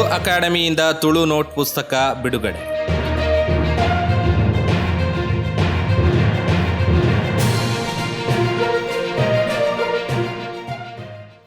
ಅಕಾಡೆಮಿಯಿಂದ Tulu note ಪುಸ್ತಕ ಬಿಡುಗಡೆ.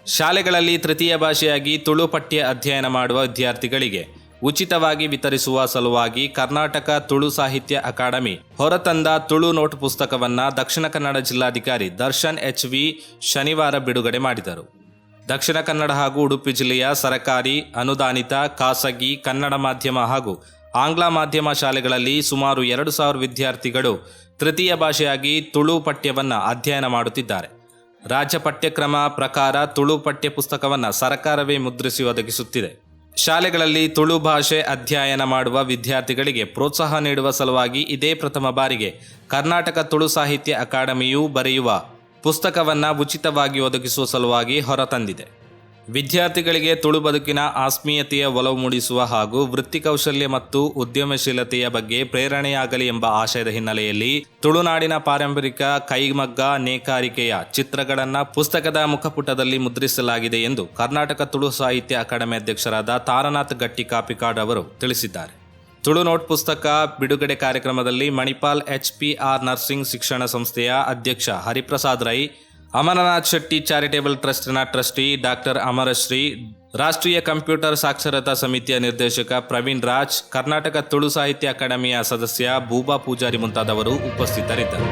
ಶಾಲೆಗಳಲ್ಲಿ ತೃತೀಯ ಭಾಷೆಯಾಗಿ ತುಳು ಪಠ್ಯ ಅಧ್ಯಯನ ಮಾಡುವ ವಿದ್ಯಾರ್ಥಿಗಳಿಗೆ ಉಚಿತವಾಗಿ ವಿತರಿಸುವ ಸಲುವಾಗಿ ಕರ್ನಾಟಕ ತುಳು ಸಾಹಿತ್ಯ ಅಕಾಡೆಮಿ ಹೊರತಂದ ತುಳು ನೋಟ್ ಪುಸ್ತಕವನ್ನ ದಕ್ಷಿಣ ಕನ್ನಡ ಜಿಲ್ಲಾಧಿಕಾರಿ ದರ್ಶನ್ ಎಚ್ ವಿ ಶನಿವಾರ ಬಿಡುಗಡೆ ಮಾಡಿದರು. ದಕ್ಷಿಣ ಕನ್ನಡ ಹಾಗೂ ಉಡುಪಿ ಜಿಲ್ಲೆಯ ಸರಕಾರಿ, ಅನುದಾನಿತ, ಖಾಸಗಿ, ಕನ್ನಡ ಮಾಧ್ಯಮ ಹಾಗೂ ಆಂಗ್ಲ ಮಾಧ್ಯಮ ಶಾಲೆಗಳಲ್ಲಿ ಸುಮಾರು ಎರಡು ಸಾವಿರ ವಿದ್ಯಾರ್ಥಿಗಳು ತೃತೀಯ ಭಾಷೆಯಾಗಿ ತುಳು ಪಠ್ಯವನ್ನು ಅಧ್ಯಯನ ಮಾಡುತ್ತಿದ್ದಾರೆ. ರಾಜ್ಯ ಪಠ್ಯಕ್ರಮ ಪ್ರಕಾರ ತುಳು ಪಠ್ಯ ಪುಸ್ತಕವನ್ನು ಸರ್ಕಾರವೇ ಮುದ್ರಿಸಿ ಒದಗಿಸುತ್ತಿದೆ. ಶಾಲೆಗಳಲ್ಲಿ ತುಳು ಭಾಷೆ ಅಧ್ಯಯನ ಮಾಡುವ ವಿದ್ಯಾರ್ಥಿಗಳಿಗೆ ಪ್ರೋತ್ಸಾಹ ನೀಡುವ ಸಲುವಾಗಿ ಇದೇ ಪ್ರಥಮ ಬಾರಿಗೆ ಕರ್ನಾಟಕ ತುಳು ಸಾಹಿತ್ಯ ಅಕಾಡೆಮಿಯು ಬರೆಯುವ ಪುಸ್ತಕವನ್ನು ಉಚಿತವಾಗಿ ಒದಗಿಸುವ ಸಲುವಾಗಿ ಹೊರತಂದಿದೆ. ವಿದ್ಯಾರ್ಥಿಗಳಿಗೆ ತುಳು ಬದುಕಿನ ಆತ್ಮೀಯತೆಯ ಒಲವು ಮೂಡಿಸುವ ಹಾಗೂ ವೃತ್ತಿ ಕೌಶಲ್ಯ ಮತ್ತು ಉದ್ಯಮಶೀಲತೆಯ ಬಗ್ಗೆ ಪ್ರೇರಣೆಯಾಗಲಿ ಎಂಬ ಆಶಯದ ಹಿನ್ನೆಲೆಯಲ್ಲಿ ತುಳುನಾಡಿನ ಪಾರಂಪರಿಕ ಕೈಮಗ್ಗ ನೇಕಾರಿಕೆಯ ಚಿತ್ರಗಳನ್ನು ಪುಸ್ತಕದ ಮುಖಪುಟದಲ್ಲಿ ಮುದ್ರಿಸಲಾಗಿದೆ ಎಂದು ಕರ್ನಾಟಕ ತುಳು ಸಾಹಿತ್ಯ ಅಕಾಡೆಮಿ ಅಧ್ಯಕ್ಷರಾದ ತಾರನಾಥ್ ಗಟ್ಟಿ ಕಾಪಿಕಾಡ್ ಅವರು ತಿಳಿಸಿದ್ದಾರೆ. ತುಳು ನೋಟ್ ಪುಸ್ತಕ ಬಿಡುಗಡೆ ಕಾರ್ಯಕ್ರಮದಲ್ಲಿ Manipal H P R nursing ಶಿಕ್ಷಣ ಸಂಸ್ಥೆಯ ಅಧ್ಯಕ್ಷ ಹರಿಪ್ರಸಾದ್ ರೈ, ಅಮರನಾಥ್ ಶೆಟ್ಟಿ ಚಾರಿಟೇಬಲ್ ಟ್ರಸ್ಟ್ನ ಟ್ರಸ್ಟಿ ಡಾಕ್ಟರ್ ಅಮರಶ್ರೀ, ರಾಷ್ಟ್ರೀಯ ಕಂಪ್ಯೂಟರ್ ಸಾಕ್ಷರತಾ ಸಮಿತಿಯ ನಿರ್ದೇಶಕ ಪ್ರವೀಣ್ ರಾಜ್, ಕರ್ನಾಟಕ ತುಳು ಸಾಹಿತ್ಯ ಅಕಾಡೆಮಿಯ ಸದಸ್ಯ ಬೂಬಾ ಪೂಜಾರಿ ಮುಂತಾದವರು ಉಪಸ್ಥಿತರಿದ್ದರು.